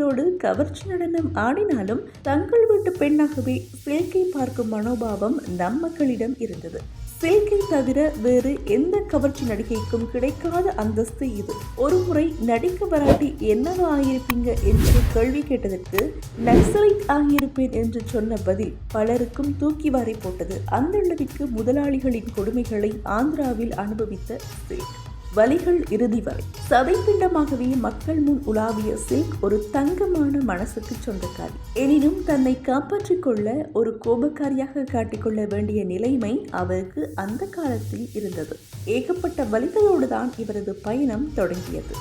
வரிகளோடு கவர்ச்சி நடனம் ஆடினாலும் தங்கள் வீட்டு பெண்ணாகவே சில்கை பார்க்கும் மனோபாவம் நம் மக்களிடம் இருந்தது. சில்கை தவிர வேறு எந்த கவர்ச்சி நடிகைக்கும் கிடைக்காத அந்தஸ்து இது. ஒருமுறை நடிக்க வராட்டி என்னவா ஆகியிருப்பீங்க என்று கேள்வி கேட்டதற்கு நக்சலைட் ஆகியிருப்பேன் என்று சொன்ன பதில் பலருக்கும் தூக்கி வாரி போட்டது. அந்த அளவிற்கு முதலாளிகளின் கொடுமைகளை ஆந்திராவில் அனுபவித்த சில்க். வலிகள் இறுதி வரை. சதைப்பிண்டமாகவே மக்கள் முன் உலாவிய சில்க் ஒரு தங்கமான மனசுக்கு சொந்தக்காரி. எனினும் தன்னை காப்பாற்றிக் கொள்ள ஒரு கோபக்காரியாக காட்டிக்கொள்ள வேண்டிய நிலைமை அவருக்கு அந்த காலத்தில் இருந்தது. ஏகப்பட்ட வலிகளோடு தான் இவரது பயணம் தொடங்கியது.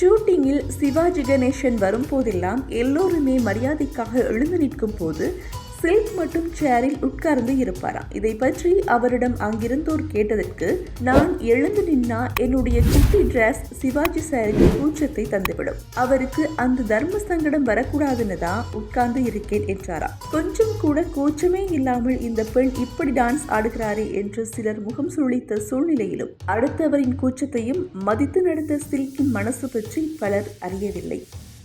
ஷூட்டிங்கில் சிவாஜி கணேசன் வரும்போதெல்லாம் எல்லோருமே மரியாதைக்காக எழுந்து நிற்கும் போது சில்க் மட்டும் சேரில் உட்கார்ந்து இருப்பாராம். இதை பற்றி அவரிடம் அங்கிருந்தோர் கேட்டதற்கு நான் எழுந்து நின்னா என்னுடைய குட்டி டிரஸ் சிவாஜி சாருக்கு கூச்சத்தை தந்துவிடும். அவருக்கு அந்த தர்ம சங்கடம் வரக்கூடாதுன்னு தான் உட்கார்ந்து இருக்கேன் என்றாராம். கொஞ்சம் கூட கூச்சமே இல்லாமல் இந்த பெண் இப்படி டான்ஸ் ஆடுகிறாரே என்று சிலர் முகம் சுழித்த சூழ்நிலையிலும் அடுத்தவரின் கூச்சத்தையும் மதித்து நடந்த சில்கின் மனசு பற்றி பலர் அறியவில்லை.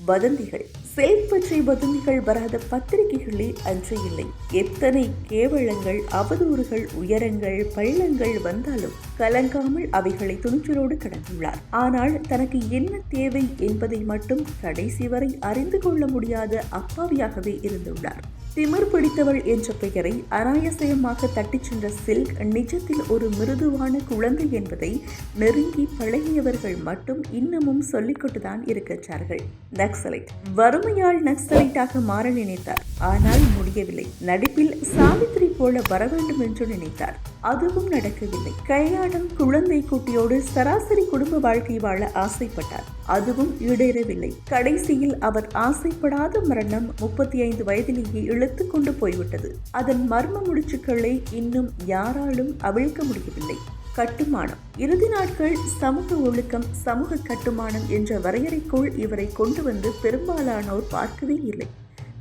வதந்திகள். செல்ஃப் பற்றி வதந்திகள் வராத பத்திரிகைகளே அன்று இல்லை. எத்தனை கேவலங்கள் அவதூறுகள் உயரங்கள் பள்ளங்கள் வந்தாலும் கலங்காமல் அவைகளை துணிச்சலோடு கடந்துள்ளார். ஆனால் தனக்கு என்ன தேவை என்பதை மட்டும் கடைசி வரை அறிந்து கொள்ள முடியாத அப்பாவியாகவே இருந்துள்ளார். திமிர் பிடித்தவள் என்ற பெயரை அனாயசயமாக தட்டிச் சென்ற சில்க் நிஜத்தில் ஒரு மிருதுவான குழந்தை என்பதை நெருங்கி பழகியவர்கள் மட்டும் இன்னமும் சொல்லிக்கொண்டுதான் இருக்கின்றார்கள் நக்சலைட். வறுமையால் நக்சலைட்டாக மாற நினைத்தார். ஆனால் முடியவில்லை. நடிப்பில் சாவித்திரி போல வர வேண்டும் என்று நினைத்தார். அதுவும் நடக்கவில்லை. கையாடம் குழந்தை குட்டியோடு சராசரி குடும்ப வாழ்க்கை வாழ ஆசைப்பட்டார். அதுவும் ஈடேறவில்லை. கடைசியில் அவர் ஆசைப்படாத மரணம் முப்பத்தி ஐந்து வயதிலேயே இழுத்து கொண்டு போய்விட்டது. அதன் மர்ம முடிச்சுக்களை இன்னும் யாராலும் அவிழ்க்க முடியவில்லை. கட்டுமானம். இறுதி நாட்கள் சமூக ஒழுக்கம் சமூக கட்டுமானம் என்ற வரையறைக்குள் இவரை கொண்டு வந்து பெரும்பாலானோர் பார்க்கவே இல்லை.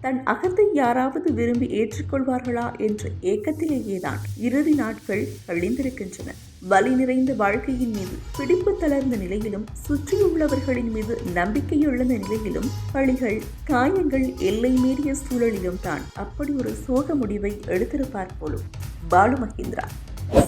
தன் அகத்தை யாராவது விரும்பி ஏற்றுக்கொள்வார்களா என்ற ஏக்கத்திலேயேதான் இறுதி நாட்கள் கழிந்திருக்கின்றன வலி நிறைந்த வாழ்க்கையின் மீது பிடிப்பு தளர்ந்த நிலையிலும் சுற்றியுள்ளவர்களின் மீது நம்பிக்கையுள்ள நிலையிலும் பழிகள் காயங்கள் எல்லை மீறிய சூழலிலும் தான் அப்படி ஒரு சோக முடிவை எடுத்திருப்பார் போலும். பாலு மகேந்திரா.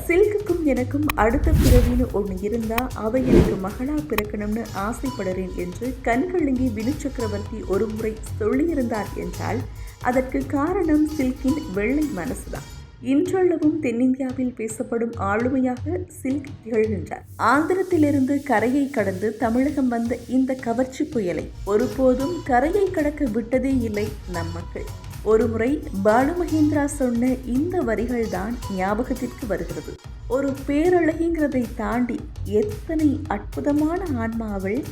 சில்க்குக்கும் எனக்கும் அடுத்த பிறவின்னு ஒன்று இருந்தால் அவ எனக்கு மகளாக பிறக்கணும்னு ஆசைப்படுறேன் என்று கண்கழுங்கி வினு சக்கரவர்த்தி ஒரு முறை சொல்லியிருந்தார் என்றால் அதற்கு காரணம் சில்கின் வெள்ளை மனசுதான். இன்றளவும் தென்னிந்தியாவில் பேசப்படும் ஆளுமையாக சில்க் திகழ்கின்றார் ஆந்திரத்திலிருந்து கரையை கடந்து தமிழகம் வந்த இந்த கவர்ச்சி புயலை ஒருபோதும் கரையை கடக்க விட்டதே இல்லை நம் மக்கள். ஒருமுறை பாலு மகேந்திரா சொன்ன இந்த வரிகள் தான் ஞாபகத்திற்கு வருகிறது. ஒரு பேரழகிங்கிறதை தாண்டி எத்தனை அற்புதமான ஆன்மாவில்